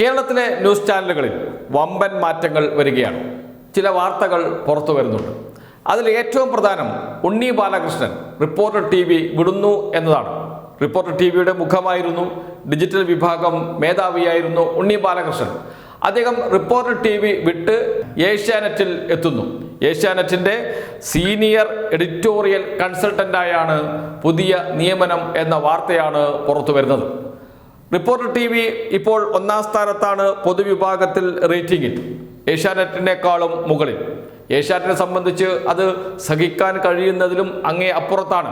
കേരളത്തിലെ ന്യൂസ് ചാനലുകളിൽ വമ്പൻ മാറ്റങ്ങൾ വരികയാണ്. ചില വാർത്തകൾ പുറത്തു വരുന്നുണ്ട്. അതിൽ ഏറ്റവും പ്രധാനം Unni Balakrishnan reporter T V വിടുന്നു എന്നതാണ്. റിപ്പോർട്ടർ ടി വിയുടെ മുഖമായിരുന്നു ഡിജിറ്റൽ വിഭാഗം മേധാവിയായിരുന്നു ഉണ്ണി ബാലകൃഷ്ണൻ. അദ്ദേഹം റിപ്പോർട്ടർ ടി വി വിട്ട് ഏഷ്യാനെറ്റിൽ എത്തുന്നു. ഏഷ്യാനെറ്റിന്റെ സീനിയർ എഡിറ്റോറിയൽ കൺസൾട്ടന്റായാണ് പുതിയ നിയമനം എന്ന വാർത്തയാണ് പുറത്തു വരുന്നത്. റിപ്പോർട്ടർ ടി വി ഇപ്പോൾ ഒന്നാം സ്ഥാനത്താണ് പൊതുവിഭാഗത്തിൽ റേറ്റിംഗിൽ. ഏഷ്യാനെറ്റിനേക്കാളും മുകളിൽ. ഏഷ്യാനെറ്റിനെ സംബന്ധിച്ച് അത് സഹിക്കാൻ കഴിയുന്നതിലും അങ്ങേ അപ്പുറത്താണ്.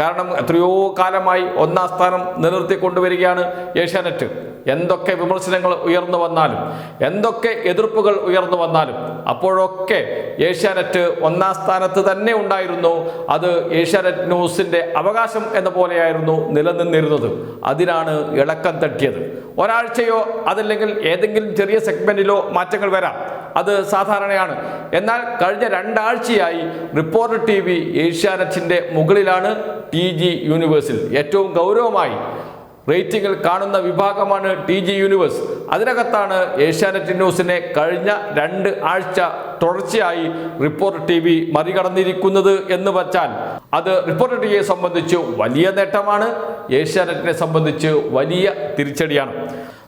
കാരണം എത്രയോ കാലമായി ഒന്നാം സ്ഥാനം നിലനിർത്തിക്കൊണ്ടുവരികയാണ് ഏഷ്യാനെറ്റ്. എന്തൊക്കെ വിമർശനങ്ങൾ ഉയർന്നു വന്നാലും എന്തൊക്കെ എതിർപ്പുകൾ ഉയർന്നു വന്നാലും അപ്പോഴൊക്കെ ഏഷ്യാനെറ്റ് ഒന്നാം സ്ഥാനത്ത് തന്നെ ഉണ്ടായിരുന്നു. അത് ഏഷ്യാനെറ്റ് ന്യൂസിന്റെ അവകാശം എന്ന പോലെയായിരുന്നു നിലനിന്നിരുന്നത്. അതിനാണ് ഇളക്കം തട്ടിയത്. ഒരാഴ്ചയോ അതല്ലെങ്കിൽ ഏതെങ്കിലും ചെറിയ സെഗ്മെന്റിലോ മാറ്റങ്ങൾ വരാം. അത് സാധാരണയാണ്. എന്നാൽ കഴിഞ്ഞ രണ്ടാഴ്ചയായി റിപ്പോർട്ടർ ടി വി ഏഷ്യാനെറ്റിന്റെ മുകളിലാണ് ടി ജി യൂണിവേഴ്സിൽ ഏറ്റവും ഗൗരവമായി റേറ്റിംഗിൽ കാണുന്ന വിഭാഗമാണ് ടി ജി യൂണിവേഴ്സ്. അതിനകത്താണ് ഏഷ്യാനെറ്റ് ന്യൂസിനെ കഴിഞ്ഞ രണ്ട് ആഴ്ച തുടർച്ചയായി റിപ്പോർട്ട് ടി വി മറികടന്നിരിക്കുന്നത് എന്ന് വച്ചാൽ അത് റിപ്പോർട്ട് ടി വിയെ സംബന്ധിച്ച് വലിയ നേട്ടമാണ് ഏഷ്യാനെറ്റിനെ സംബന്ധിച്ച് വലിയ തിരിച്ചടിയാണ്.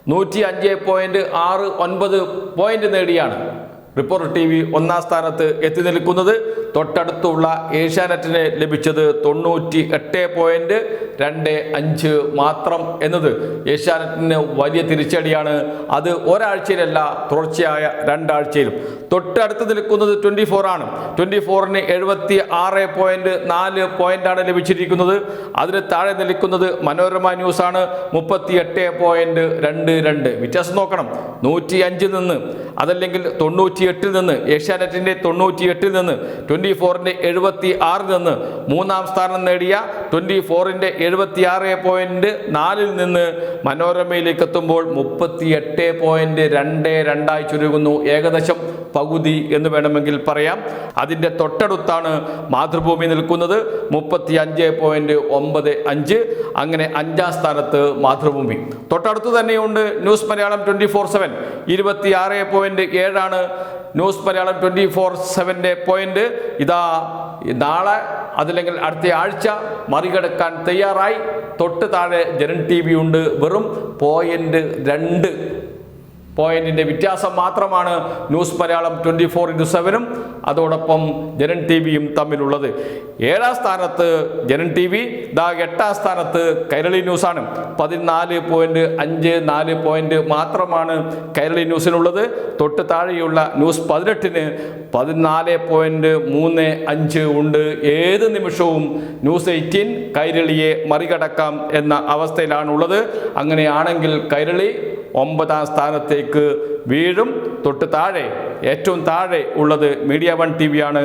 നൂറ്റി അഞ്ച് പോയിന്റ് ആറ് ഒൻപത് പോയിന്റ് നേടിയാണ്. റിപ്പോർട്ടർ ടി വി ഒന്നാം സ്ഥാനത്ത് എത്തി നിൽക്കുന്നത്. തൊട്ടടുത്തുള്ള ഏഷ്യാനെറ്റിന് ലഭിച്ചത് തൊണ്ണൂറ്റി എട്ട് പോയിന്റ് രണ്ട് അഞ്ച് മാത്രം എന്നത് ഏഷ്യാനെറ്റിന് വലിയ തിരിച്ചടിയാണ്. അത് ഒരാഴ്ചയിലല്ല തുടർച്ചയായ രണ്ടാഴ്ചയിലും. തൊട്ടടുത്ത് നിൽക്കുന്നത് ട്വന്റി ഫോർ ആണ്. ട്വന്റി ഫോറിന് എഴുപത്തി ആറ് പോയിന്റ് നാല് പോയിന്റാണ് ലഭിച്ചിരിക്കുന്നത്. അതിന് താഴെ നിൽക്കുന്നത് മനോരമ ന്യൂസ് ആണ്. മുപ്പത്തി എട്ട് പോയിന്റ് രണ്ട് രണ്ട്. വ്യത്യാസം നോക്കണം. നൂറ്റി അഞ്ചിൽ നിന്ന്. അതല്ലെങ്കിൽ തൊണ്ണൂറ്റി എട്ടിൽ നിന്ന് ഏഷ്യാനെറ്റിന്റെ തൊണ്ണൂറ്റി എട്ടിൽ നിന്ന് ട്വന്റി ഫോറിന്റെ എഴുപത്തി ആറിൽ നിന്ന് മൂന്നാം സ്ഥാനം നേടിയ ട്വന്റി ഫോറിന്റെ എഴുപത്തി ആറ് പോയിന്റ് നാലിൽ നിന്ന് മനോരമയിലേക്ക് എത്തുമ്പോൾ മുപ്പത്തി എട്ട് പോയിന്റ് രണ്ട് രണ്ടായി ചുരുങ്ങുന്നു. ഏകദേശം പകുതി എന്ന് വേണമെങ്കിൽ പറയാം. അതിന്റെ തൊട്ടടുത്താണ് മാതൃഭൂമി നിൽക്കുന്നത്. മുപ്പത്തി അഞ്ച് പോയിന്റ് ഒമ്പത് അഞ്ച്. അങ്ങനെ അഞ്ചാം സ്ഥാനത്ത് മാതൃഭൂമി. തൊട്ടടുത്ത് തന്നെയുണ്ട് news Malayalam twenty four seven. ഇരുപത്തി ആറ് പോയിന്റ് ഏഴാണ് ന്യൂസ് മലയാളം ട്വന്റി ഫോർ സെവന്റെ പോയിന്റ് ഇതാ നാളെ അതല്ലെങ്കിൽ അടുത്ത ആഴ്ച മറികടക്കാൻ തയ്യാറായി. തൊട്ട് താഴെ ജനൻ ടി വി ഉണ്ട്. വെറും പോയിന്റ് രണ്ട് പോയിന്റിന്റെ വ്യത്യാസം മാത്രമാണ് news Malayalam twenty four into സെവനും അതോടൊപ്പം ജനൻ ടി വിയും തമ്മിലുള്ളത്. ഏഴാം സ്ഥാനത്ത് ജനൻ ടി വി ദാ എട്ടാം സ്ഥാനത്ത് കൈരളി ന്യൂസാണ്. പതിനാല് പോയിന്റ് അഞ്ച് നാല് പോയിന്റ് മാത്രമാണ് കൈരളി ന്യൂസിനുള്ളത്. തൊട്ട് താഴെയുള്ള ന്യൂസ് പതിനെട്ടിന് പതിനാല് പോയിന്റ് മൂന്ന് അഞ്ച് ഉണ്ട്. ഏത് നിമിഷവും ന്യൂസ് എയ്റ്റീൻ കൈരളിയെ മറികടക്കാം എന്ന അവസ്ഥയിലാണുള്ളത്. അങ്ങനെയാണെങ്കിൽ കൈരളി ഒമ്പതാം സ്ഥാനത്തേക്ക് വീഴും. തൊട്ട് താഴെ ഏറ്റവും താഴെ ഉള്ളത് മീഡിയ വൺ ടി വി ആണ്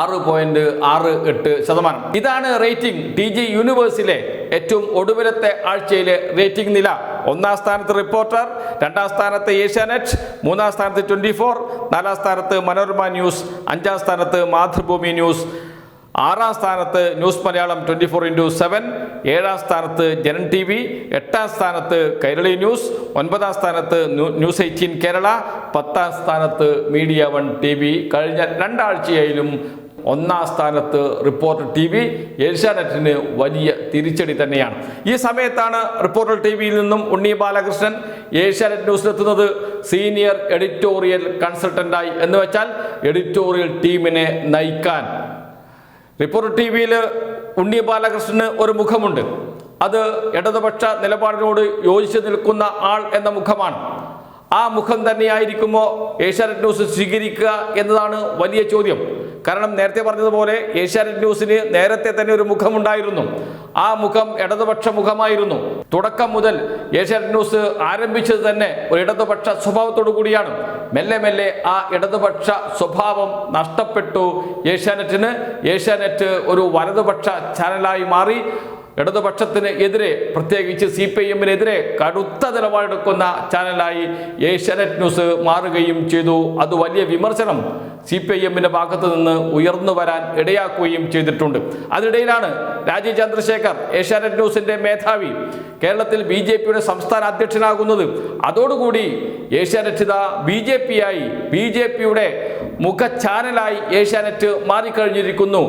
ആറ് പോയിന്റ് ആറ് എട്ട് ശതമാനം. ഇതാണ് റേറ്റിംഗ് ടി ജി യൂണിവേഴ്സിലെ ഏറ്റവും ഒടുവിലത്തെ ആഴ്ചയിലെ റേറ്റിംഗ് നില. ഒന്നാം സ്ഥാനത്ത് റിപ്പോർട്ടർ രണ്ടാം സ്ഥാനത്ത് ഏഷ്യാനെറ്റ് മൂന്നാം സ്ഥാനത്ത് ട്വന്റി ഫോർ നാലാം സ്ഥാനത്ത് മനോരമ ന്യൂസ് അഞ്ചാം സ്ഥാനത്ത് മാതൃഭൂമി ന്യൂസ് ആറാം സ്ഥാനത്ത് news Malayalam twenty four into seven ഏഴാം സ്ഥാനത്ത് ജനൻ ടി വി എട്ടാം സ്ഥാനത്ത് കൈരളി ന്യൂസ് ഒൻപതാം സ്ഥാനത്ത് ന്യൂസ് എയ്റ്റീൻ കേരള പത്താം സ്ഥാനത്ത് മീഡിയ വൺ ടി വി. കഴിഞ്ഞ രണ്ടാഴ്ചയായാലും ഒന്നാം സ്ഥാനത്ത് റിപ്പോർട്ടർ ടി വി. ഏഷ്യാനെറ്റിന് വലിയ തിരിച്ചടി തന്നെയാണ്. ഈ സമയത്താണ് റിപ്പോർട്ടർ ടി വിയിൽ നിന്നും ഉണ്ണി ബാലകൃഷ്ണൻ ഏഷ്യാനെറ്റ് ന്യൂസിലെത്തുന്നത് സീനിയർ എഡിറ്റോറിയൽ കൺസൾട്ടന്റായി എന്ന് വെച്ചാൽ എഡിറ്റോറിയൽ ടീമിനെ നയിക്കാൻ റിപ്പോർട്ടർ ടി വിയിൽ ഉണ്ണി ബാലകൃഷ്ണന് ഒരു മുഖമുണ്ട്. അത് ഇടതുപക്ഷ നിലപാടിനോട് യോജിച്ച് നിൽക്കുന്ന ആൾ എന്ന മുഖമാണ്. ആ മുഖം തന്നെയായിരിക്കുമോ ഏഷ്യാനെറ്റ് ന്യൂസ് സ്വീകരിക്കുക എന്നതാണ് വലിയ ചോദ്യം. കാരണം നേരത്തെ പറഞ്ഞതുപോലെ ഏഷ്യാനെറ്റ് ന്യൂസിന് നേരത്തെ തന്നെ ഒരു മുഖമുണ്ടായിരുന്നു. ആ മുഖം ഇടതുപക്ഷ മുഖമായിരുന്നു. തുടക്കം മുതൽ ഏഷ്യാനെറ്റ് ന്യൂസ് ആരംഭിച്ചത് തന്നെ ഒരു ഇടതുപക്ഷ സ്വഭാവത്തോടു കൂടിയാണ്. മെല്ലെ മെല്ലെ ആ ഇടതുപക്ഷ സ്വഭാവം നഷ്ടപ്പെട്ടു. ഏഷ്യാനെറ്റിന് ഏഷ്യാനെറ്റ് ഒരു വലതുപക്ഷ ചാനലായി മാറി. ഇടതുപക്ഷത്തിന് എതിരെ പ്രത്യേകിച്ച് സി പി എമ്മിനെതിരെ കടുത്ത നിലപാടെടുക്കുന്ന ചാനലായി ഏഷ്യാനെറ്റ് ന്യൂസ് മാറുകയും ചെയ്തു. അത് വലിയ വിമർശനം സി പി ഐ എമ്മിന്റെ ഭാഗത്തു നിന്ന് ഉയർന്നു വരാൻ ഇടയാക്കുകയും ചെയ്തിട്ടുണ്ട്. അതിനിടയിലാണ് രാജീവ് ചന്ദ്രശേഖർ ഏഷ്യാനെറ്റ് ന്യൂസിന്റെ മേധാവി കേരളത്തിൽ ബി ജെ പിയുടെ സംസ്ഥാന അധ്യക്ഷനാകുന്നത്. അതോടുകൂടി ഏഷ്യാനെറ്റ് ഇതാ ബി ജെ പി ആയി ബി ജെ പിയുടെ മുഖ ചാനലായി ഏഷ്യാനെറ്റ് മാറിക്കഴിഞ്ഞിരിക്കുന്നു.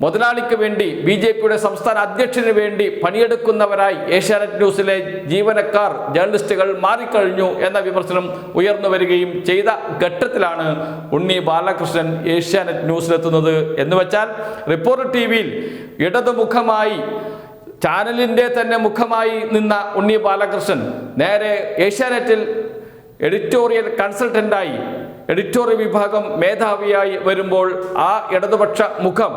മുതലാളിക്ക് വേണ്ടി ബി ജെ പിയുടെ സംസ്ഥാന അധ്യക്ഷന് വേണ്ടി പണിയെടുക്കുന്നവരായി ഏഷ്യാനെറ്റ് ന്യൂസിലെ ജീവനക്കാർ ജേർണലിസ്റ്റുകൾ മാറിക്കഴിഞ്ഞു എന്ന വിമർശനം ഉയർന്നു വരികയും ചെയ്ത ഘട്ടത്തിലാണ് ഉണ്ണി ബാലകൃഷ്ണൻ ഏഷ്യാനെറ്റ് ന്യൂസിലെത്തുന്നത്. എന്ന് വെച്ചാൽ റിപ്പോർട്ടർ ടി വിയിൽ ഇടതുമുഖമായി ചാനലിന്റെ തന്നെ മുഖമായി നിന്ന ഉണ്ണി ബാലകൃഷ്ണൻ നേരെ ഏഷ്യാനെറ്റിൽ എഡിറ്റോറിയൽ കൺസൾട്ടന്റായി എഡിറ്റോറിയൽ വിഭാഗം മേധാവിയായി വരുമ്പോൾ ആ ഇടതുപക്ഷ മുഖം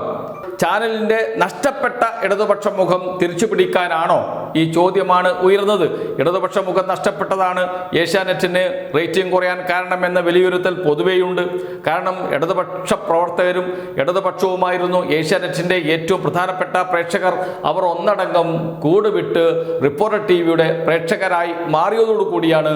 ചാനലിന്റെ നഷ്ടപ്പെട്ട ഇടതുപക്ഷ മുഖം തിരിച്ചു പിടിക്കാനാണോ ഈ ചോദ്യമാണ് ഉയർന്നത്. ഇടതുപക്ഷ മുഖം നഷ്ടപ്പെട്ടതാണ്. ഏഷ്യാനെറ്റിന് റേറ്റിംഗ് കുറയാൻ കാരണമെന്ന വിലയിരുത്തൽ പൊതുവെയുണ്ട്. കാരണം ഇടതുപക്ഷ പ്രവർത്തകരും ഇടതുപക്ഷവുമായിരുന്നു. ഏഷ്യാനെറ്റിന്റെ ഏറ്റവും പ്രധാനപ്പെട്ട പ്രേക്ഷകർ അവർ ഒന്നടങ്കം കൂടുവിട്ട് റിപ്പോർട്ടർ ടി വിയുടെ പ്രേക്ഷകരായി മാറിയതോടുകൂടിയാണ്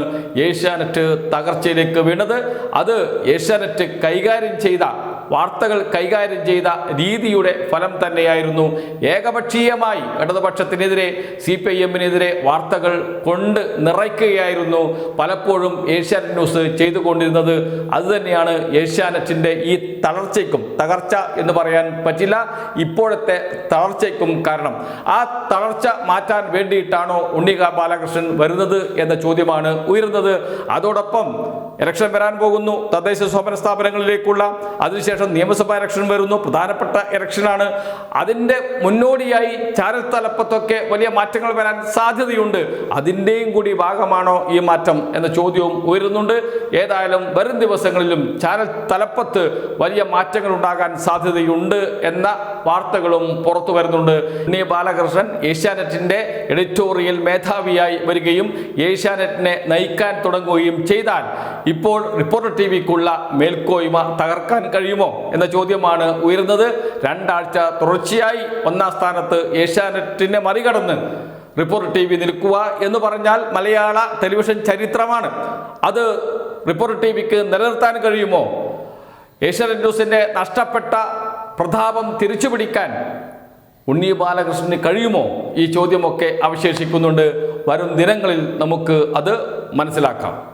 ഏഷ്യാനെറ്റ് തകർച്ചയിലേക്ക് വീണത്. അത് ഏഷ്യാനെറ്റ് കൈകാര്യം ചെയ്ത വാർത്തകൾ കൈകാര്യം ചെയ്ത രീതിയുടെ ഫലം തന്നെയായിരുന്നു. ഏകപക്ഷീയമായി ഇടതുപക്ഷത്തിനെതിരെ സി പി ഐ എമ്മിനെതിരെ വാർത്തകൾ കൊണ്ട് നിറയ്ക്കുകയായിരുന്നു പലപ്പോഴും ഏഷ്യാനെറ്റ് ന്യൂസ് ചെയ്തുകൊണ്ടിരുന്നത്. അതുതന്നെയാണ് ഏഷ്യാനെറ്റിന്റെ ഈ തളർച്ചയ്ക്കും തകർച്ച എന്ന് പറയാൻ പറ്റില്ല. ഇപ്പോഴത്തെ തളർച്ചയ്ക്കും കാരണം. ആ തളർച്ച മാറ്റാൻ വേണ്ടിയിട്ടാണോ ഉണ്ണിക ബാലകൃഷ്ണൻ വരുന്നത് എന്ന ചോദ്യമാണ് ഉയരുന്നത്. അതോടൊപ്പം ഇലക്ഷൻ വരാൻ പോകുന്നു. തദ്ദേശ സ്വപന സ്ഥാപനങ്ങളിലേക്കുള്ള അതിനുശേഷം നിയമസഭാ ഇലക്ഷൻ വരുന്നു. പ്രധാനപ്പെട്ട ഇലക്ഷനാണ് അതിന്റെ മുന്നോടിയായി ചാനൽ തലപ്പത്തൊക്കെ വലിയ മാറ്റങ്ങൾ വരാൻ സാധ്യതയുണ്ട്. അതിന്റെയും കൂടി ഭാഗമാണോ ഈ മാറ്റം എന്ന ചോദ്യവും ഉയരുന്നുണ്ട്. ഏതായാലും വരും ദിവസങ്ങളിലും ചാനൽ തലപ്പത്ത് വലിയ മാറ്റങ്ങൾ ഉണ്ടാകാൻ സാധ്യതയുണ്ട് എന്ന വാർത്തകളും പുറത്തു വരുന്നുണ്ട്. ഉണ്ണി ബാലകൃഷ്ണൻ ഏഷ്യാനെറ്റിന്റെ എഡിറ്റോറിയൽ മേധാവിയായി വരികയും ഏഷ്യാനെറ്റിനെ നയിക്കാൻ തുടങ്ങുകയും ചെയ്താൽ ഇപ്പോൾ റിപ്പോർട്ടർ ടി വിക്കുള്ള മേൽക്കോയ്മ തകർക്കാൻ കഴിയുമോ എന്ന ചോദ്യമാണ് ഉയരുന്നത്. രണ്ടാഴ്ച തുടർച്ചയായി ഒന്നാം സ്ഥാനത്ത് ഏഷ്യാനെറ്റിനെ മറികടന്ന് റിപ്പോർട്ടർ ടി വി നിൽക്കുക എന്ന് പറഞ്ഞാൽ മലയാള ടെലിവിഷൻ ചരിത്രമാണ്. അത് റിപ്പോർട്ടർ ടി വിക്ക് നിലനിർത്താൻ കഴിയുമോ? ഏഷ്യാനെറ്റ് ന്യൂസിന്റെ നഷ്ടപ്പെട്ട പ്രതാപം തിരിച്ചു പിടിക്കാൻ ഉണ്ണി ബാലകൃഷ്ണന് കഴിയുമോ? ഈ ചോദ്യമൊക്കെ അവശേഷിക്കുന്നുണ്ട്. വരും ദിനങ്ങളിൽ നമുക്ക് അത് മനസ്സിലാക്കാം.